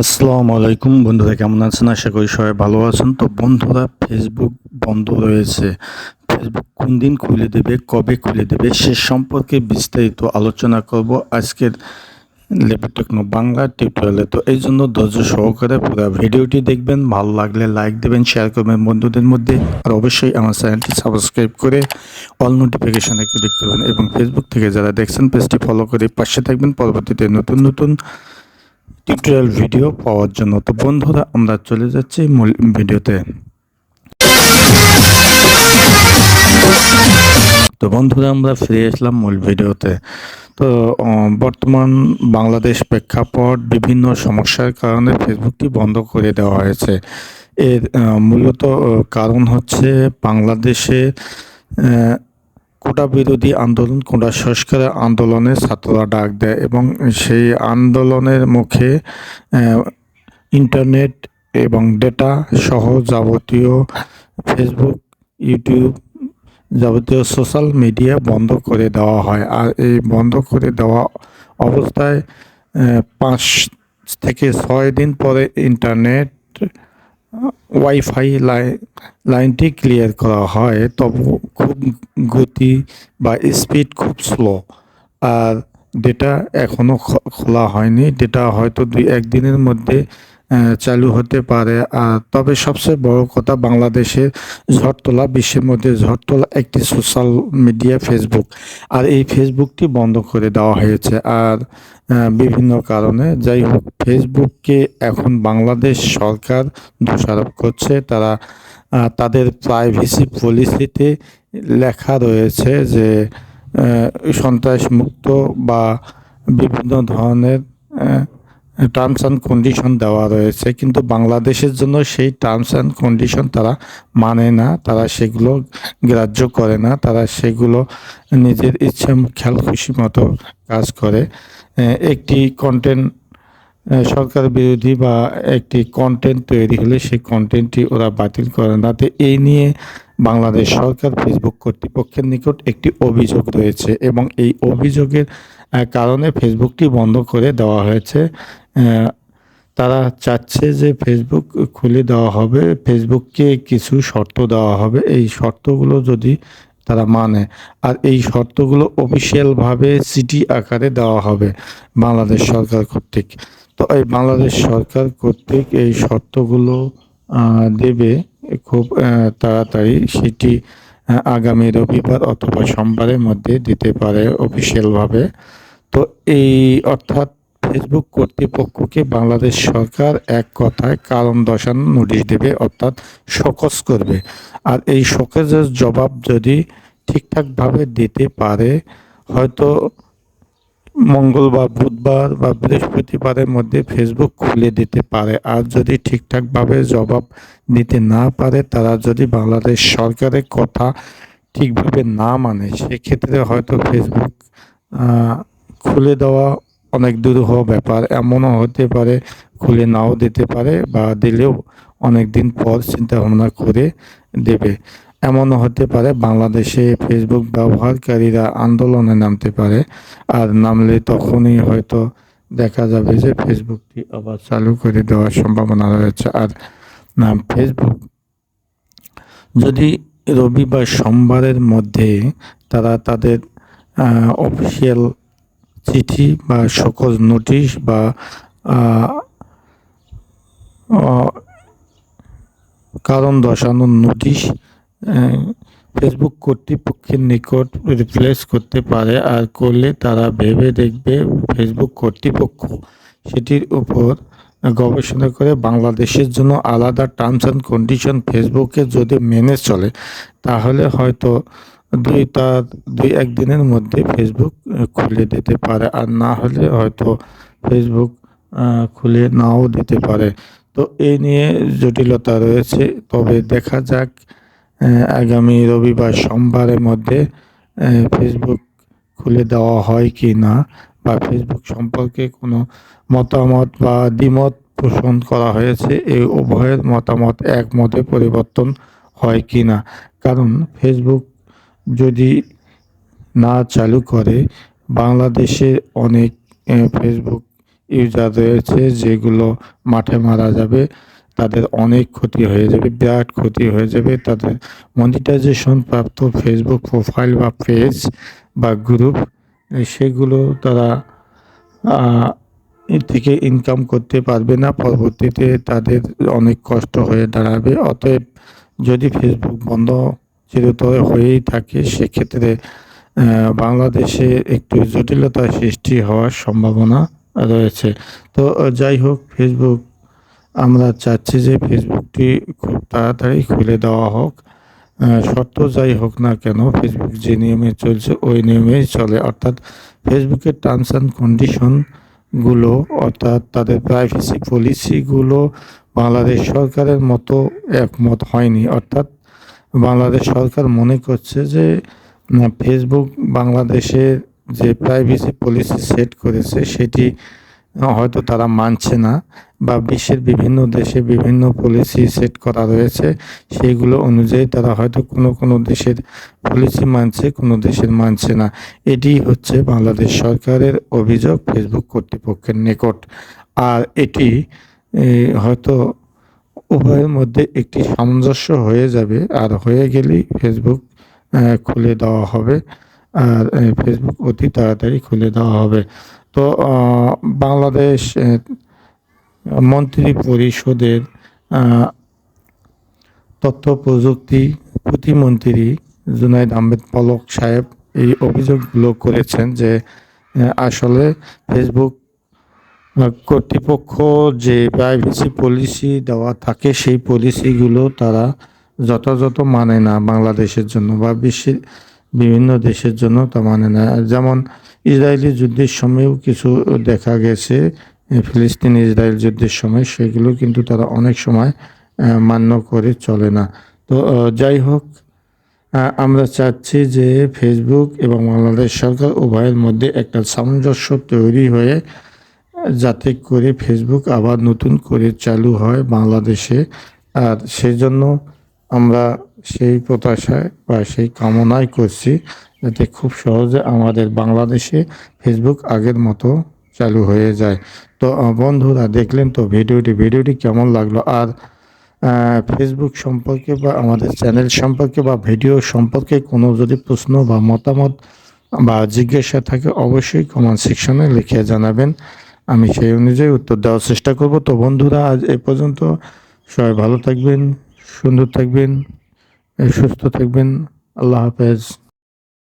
আসসালামু আলাইকুম। বন্ধুরা, কেমন আছেন? আশা করি সবাই ভালো আছেন। তো বন্ধুরা ফেসবুক বন্ধ রয়েছে। ফেসবুক কোন দিন খুলে দেবে, কবে খুলে দেবে, সে সম্পর্কে বিস্তারিত আলোচনা করব আজকের লেপটেকনো বাংলা টিউটোরিয়ালে তো এই জন্য ধৈর্য সহকারে পুরো ভিডিওটি দেখবেন। ভালো লাগলে লাইক দেবেন শেয়ার করবেন বন্ধুদের মধ্যে। আর অবশ্যই আমার চ্যানেলটি সাবস্ক্রাইব করে অল নোটিফিকেশনে ক্লিক করবেন। এবং ফেসবুক থেকে যারা দেখছেন পেজটি ফলো করে পাশে থাকবেন। পরবর্তীতে নতুন নতুন টিউটোরিয়াল ভিডিও পাওয়ার জন্য। তো বন্ধুরা, আমরা চলে যাচ্ছি মূল ভিডিওতে তো বন্ধুরা, আমরা ফিরে আসলাম মূল ভিডিওতে তো বর্তমান বাংলাদেশ প্রেক্ষাপট বিভিন্ন সমস্যার কারণে ফেসবুকটি বন্ধ করে দেওয়া হয়েছে। এর মূলত কারণ হচ্ছে বাংলাদেশে কোটা বিরোধী আন্দোলন, কোটা সংস্কারের আন্দোলনে ছাত্ররা ডাক দেয় এবং সেই আন্দোলনের মুখে ইন্টারনেট এবং ডেটা সহ যাবতীয় ফেসবুক, ইউটিউব যাবতীয় সোশ্যাল মিডিয়া বন্ধ করে দেওয়া হয়। আর এই বন্ধ করে দেওয়া অবস্থায় পাঁচ থেকে ছয় দিন পরে ইন্টারনেট ওয়াইফাই লাইন লাইনটি ক্লিয়ার করা হয়, তবু খুব গতি বা স্পিড খুব স্লো আর ডেটা এখনও খোলা হয়নি। ডেটা হয়তো দুই, একদিনের মধ্যে চালু হতে পারে। আর তবে সবচেয়ে বড় কথা বাংলাদেশের ঝড় তোলা বিশ্বের মধ্যে ঝড় তোলা একটি সোশ্যাল মিডিয়া ফেসবুক আর এই ফেসবুকটি বন্ধ করে দেওয়া হয়েছে। আর বিভিন্ন কারণে। যাই হোক ফেসবুককে এখন বাংলাদেশ সরকার দোষারোপ করছে। তারা তাদের প্রাইভেসি পলিসিতে লেখা রয়েছে যে সন্ত্রাস মুক্ত বা বিভিন্ন ধরনের টার্মস অ্যান্ড কন্ডিশন দেওয়া রয়েছে, কিন্তু বাংলাদেশের জন্য সেই টার্মস অ্যান্ড কন্ডিশন তারা মানে না, তারা সেগুলো গ্রাহ্য করে না, তারা সেগুলো নিজের ইচ্ছা খেয়াল খুশি মতো কাজ করে। একটি কন্টেন্ট সরকার বিরোধী বা একটি কন্টেন্ট তৈরি হলে সেই কন্টেন্টটি ওরা বাতিল করে না। তো এই নিয়ে বাংলাদেশ সরকার ফেসবুক কর্তৃপক্ষের নিকট একটি অভিযোগ রয়েছে এবং এই অভিযোগের কারণে ফেসবুকটি বন্ধ করে দেওয়া হয়েছে। তারা চাচ্ছে যে ফেসবুক খুলে দেওয়া হবে, ফেসবুককে কিছু শর্ত দেওয়া হবে। এই শর্তগুলো যদি তারা মানে আর এই শর্তগুলো অফিসিয়ালভাবে সিটি আকারে দেওয়া হবে বাংলাদেশ সরকার কর্তৃক। তো এই বাংলাদেশ সরকার কর্তৃক এই শর্তগুলো দেবে খুব তাড়াতাড়ি। সেটি আগামী রবিবার অথবা সোমবারের মধ্যে দিতে পারে অফিসিয়ালভাবে। তো এই অর্থাৎ ফেসবুক কর্তৃপক্ষকে বাংলাদেশ সরকার এক কথায় কারণ দশানো নোটিশ দেবে, অর্থাৎ শোকজ করবে। আর এই শোকেজের জবাব যদি ঠিকঠাকভাবে দিতে পারে, হয়তো মঙ্গলবার, বুধবার বা বৃহস্পতিবারের মধ্যে ফেসবুক খুলে দিতে পারে। আর যদি ঠিকঠাকভাবে জবাব দিতে না পারে, তারা যদি বাংলাদেশ সরকারের কথা ঠিকভাবে না মানে সেক্ষেত্রে হয়তো ফেসবুক খুলে দেওয়া অনেক দুরূহ ব্যাপার, এমনও হতে পারে খুলে নাও দিতে পারে বা দিলেও অনেক দিন পর চিন্তা ভাবনা করে দেবে। এমনও হতে পারে বাংলাদেশে ফেসবুক ব্যবহারকারীরা আন্দোলনে নামতে পারে, আর নামলে তখনই হয়তো দেখা যাবে যে ফেসবুকটি আবার চালু করে দেওয়ার সম্ভাবনা রয়েছে। আর না ফেসবুক যদি রবিবার সোমবারের মধ্যে তারা তাদের অফিসিয়াল চিঠি বা সকল নোটিশ বা কারণ দর্শানোর নোটিশ ফেসবুক কর্তৃপক্ষের নিকট রিপ্লেস করতে পারে আর করলে তারা ভেবে দেখবে ফেসবুক কর্তৃপক্ষ। সেটির উপর গবেষণা করে বাংলাদেশের জন্য আলাদা টার্মস অ্যান্ড কন্ডিশন ফেসবুকে যদি মেনে চলে, তাহলে হয়তো দুই তার দুই একদিনের মধ্যে ফেসবুক খুলে দিতে পারে। আর না হলে হয়তো ফেসবুক খুলে নাও দিতে পারে। তো এই নিয়ে জটিলতা রয়েছে। তবে দেখা যাক আগামী রবিবার সোমবারের মধ্যে ফেসবুক খুলে দেওয়া হয় কি না, বা ফেসবুক সম্পর্কে কোনো মতামত বা দ্বিমত পোষণ করা হয়েছে এই উভয়ের মতামত একমতে পরিবর্তন হয় কি না। কারণ ফেসবুক যদি না চালু করে বাংলাদেশের অনেক ফেসবুক ইউজার রয়েছে যেগুলো মাঠে মারা যাবে, তাদের অনেক ক্ষতি হয়ে যাবে, বিরাট ক্ষতি হয়ে যাবে। তাদের মনিটাইজেশন প্রাপ্ত ফেসবুক প্রোফাইল বা পেজ বা গ্রুপ সেগুলো তারা থেকে ইনকাম করতে পারবে না। পরবর্তীতে তাদের অনেক কষ্ট হয়ে দাঁড়াবে। অতএব যদি ফেসবুক বন্ধ চিরতরে হয়েই থাকে, সেক্ষেত্রে বাংলাদেশে একটু জটিলতা সৃষ্টি হওয়ার সম্ভাবনা রয়েছে। তো, যাই হোক ফেসবুক আমরা চাচ্ছি যে ফেসবুকটি খুব তাড়াতাড়ি খুলে দেওয়া হোক। শর্ত যাই হোক না কেন ফেসবুক যে নিয়মে চলছে, ওই নিয়মেই চলে। অর্থাৎ ফেসবুকের টার্মস অ্যান্ড কন্ডিশনগুলো অর্থাৎ তাদের প্রাইভেসি পলিসিগুলো বাংলাদেশ সরকারের মতো একমত হয়নি। অর্থাৎ বাংলাদেশ সরকার মনে করছে যে ফেসবুক বাংলাদেশের যে প্রাইভেসি পলিসি সেট করেছে, সেটি হয়তো তারা মানছে না বা বিশ্বের বিভিন্ন দেশে বিভিন্ন পলিসি সেট করা রয়েছে, সেইগুলো অনুযায়ী তারা হয়তো কোনো কোনো দেশের পলিসি মানছে, কোনো দেশের মানছে না। এটি হচ্ছে বাংলাদেশ সরকারের অভিযোগ ফেসবুক কর্তৃপক্ষের নিকট। আর এটি হয়তো উভয়ের মধ্যে একটি সামঞ্জস্য হয়ে যাবে। আর হয়ে গেলেই ফেসবুক খুলে দেওয়া হবে। আর ফেসবুক অতি তাড়াতাড়ি খুলে দেওয়া হবে। তো বাংলাদেশ মন্ত্রী পরিষদের তথ্য প্রযুক্তি প্রতিমন্ত্রী জুনাইদ আহমেদ পলক সাহেব এই অভিযোগগুলো করেছেন যে আসলে ফেসবুক কর্তৃপক্ষ যে প্রাইভেসি পলিসি দেওয়া থাকে, সেই পলিসিগুলো তারা যথাযথ মানে না বাংলাদেশের জন্য বা বিশ্বের বিভিন্ন দেশের জন্য তা মানে না। যেমন ইসরায়েলি যুদ্ধের সময়ও কিছু দেখা গেছে ফিলিস্তিন ইসরায়েল যুদ্ধের সময়, সেগুলো কিন্তু তারা অনেক সময় মান্য করে চলে না। তো যাই হোক আমরা চাচ্ছি যে ফেসবুক এবং বাংলাদেশ সরকার উভয়ের মধ্যে একটা সামঞ্জস্য তৈরি হয়ে যাতে করে ফেসবুক আবার নতুন করে চালু হয় বাংলাদেশে। আর সেই জন্য আমরা সেই প্রত্যাশায় বা সেই কামনাই করছি যাতে খুব সহজে আমাদের বাংলাদেশে ফেসবুক আগের মতো চালু হয়ে যায়। তো বন্ধুরা, দেখলেন তো ভিডিওটি ভিডিওটি কেমন লাগল? আর ফেসবুক সম্পর্কে বা আমাদের চ্যানেল সম্পর্কে বা ভিডিও সম্পর্কে কোনো যদি প্রশ্ন বা মতামত বা জিজ্ঞাসা থাকে, অবশ্যই কমেন্ট সেকশনে লিখে জানাবেন। আমি সেই অনুযায়ী উত্তর দেওয়ার চেষ্টা করব। তো বন্ধুরা, আজ এ পর্যন্ত সবাই ভালো থাকবেন, সুন্দর থাকবেন, সুস্থ থাকবেন। আল্লাহ হাফেজ।